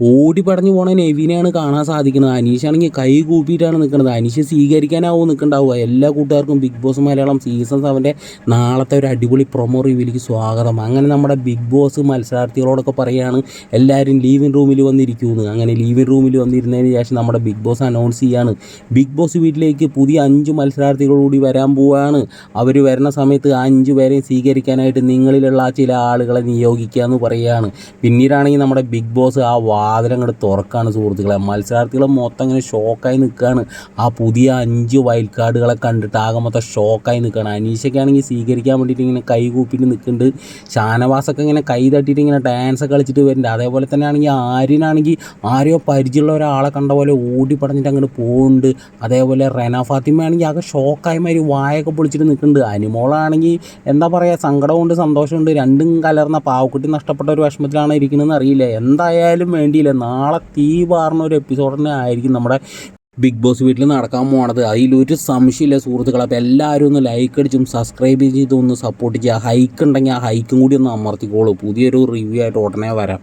ഓടി പടഞ്ഞു പോണ നെവിനെയാണ് കാണാൻ സാധിക്കുന്നത്. അനീഷാണെങ്കിൽ കൈ കൂപ്പിയിട്ടാണ് നിൽക്കുന്നത് അനീഷ് സ്വീകരിക്കാനാവും നിൽക്കണ്ടാവുക എല്ലാ കൂട്ടുകാർക്കും ബിഗ് ബോസ് മലയാളം സീസൺ സെവന്റെ നാളത്തെ ഒരു അടിപൊളി പ്രൊമോ റിവ്യൂലേക്ക് സ്വാഗതം. അങ്ങനെ നമ്മുടെ ബിഗ് ബോസ് മത്സരാർത്ഥികളോടൊക്കെ പറയുകയാണ് എല്ലാവരും ലീവിംഗ് റൂമിൽ വന്നിരിക്കുന്നു. അങ്ങനെ ലീവിംഗ് റൂമിൽ വന്നിരുന്നതിന് ശേഷം നമ്മുടെ ബിഗ് ബോസ് അനൗൺസ് ചെയ്യാണ്. ബിഗ് ബോസ് വീട്ടിലേക്ക് പുതിയ അഞ്ച് മത്സരാർത്ഥികളോടുകൂടി വരാൻ പോവുകയാണ് അവർ വരുന്ന സമയത്ത് ആ അഞ്ച് പേരെയും സ്വീകരിക്കാനായിട്ട് നിങ്ങളിലുള്ള ചില ആളുകളെ നിയോഗിക്കുക എന്ന് പറയുകയാണ് പിന്നീടാണെങ്കിൽ നമ്മുടെ ബിഗ് ബോസ് ആ വാതിൽ അങ്ങോട്ട് തുറക്കാണ് സുഹൃത്തുക്കളെ. മത്സരാർത്ഥികൾ മൊത്തം ഇങ്ങനെ ഷോക്കായി നിൽക്കുകയാണ് ആ പുതിയ അഞ്ച് വൈൽഡ് കാർഡുകളെ കണ്ടിട്ട് ആകെ മൊത്തം ഷോക്കായി നിൽക്കുകയാണ് അനീഷയ്ക്കാണെങ്കിൽ സ്വീകരിക്കാൻ വേണ്ടിയിട്ട് ഇങ്ങനെ കൈ കൂപ്പിട്ട് നിൽക്കുന്നുണ്ട് ഷാനവാസൊക്കെ ഇങ്ങനെ കൈ തട്ടിയിട്ട് ഇങ്ങനെ ഡാൻസ് കളിച്ചിട്ട് വരുന്നുണ്ട് അതേപോലെ തന്നെ ആണെങ്കിൽ ആര്യനാണെങ്കിൽ ആരെയോ പരിചയമുള്ള ഒരാളെ കണ്ട പോലെ ഓടി പടഞ്ഞിട്ട് അങ്ങോട്ട് പോകുന്നുണ്ട് അതേപോലെ റെന ഫാത്തിമ ആണെങ്കിൽ ആകെ ഷോക്കായി മാതിരി വായൊക്കെ പൊളിച്ചിട്ട് നിൽക്കുന്നുണ്ട് അനിമോളാണെങ്കിൽ എന്താ പറയുക സങ്കടമുണ്ട് സന്തോഷമുണ്ട് രണ്ടും കലർന്ന പാവക്കുട്ടി നഷ്ടപ്പെട്ട ഒരു വിഷമത്തിലാണ് ഇരിക്കുന്നതെന്ന് അറിയില്ല. എന്തായാലും വേണ്ടിയില്ല നാളെ തീ പാർന്ന ഒരു എപ്പിസോഡ് തന്നെ ആയിരിക്കും നമ്മുടെ ബിഗ് ബോസ് വീട്ടിൽ നടക്കാൻ പോണത്. അതിലൊരു സംശയമില്ല സുഹൃത്തുക്കളെ. അപ്പോൾ എല്ലാവരും ഒന്ന് ലൈക്ക് അടിച്ചും സബ്സ്ക്രൈബ് ചെയ്തും ഒന്ന് സപ്പോർട്ട് ചെയ്യുക. ഹൈക്ക് ഉണ്ടെങ്കിൽ ആ ഹൈക്കും കൂടി ഒന്ന് അമർത്തിക്കോളൂ. പുതിയൊരു റിവ്യൂ ആയിട്ട് ഉടനെ വരാം.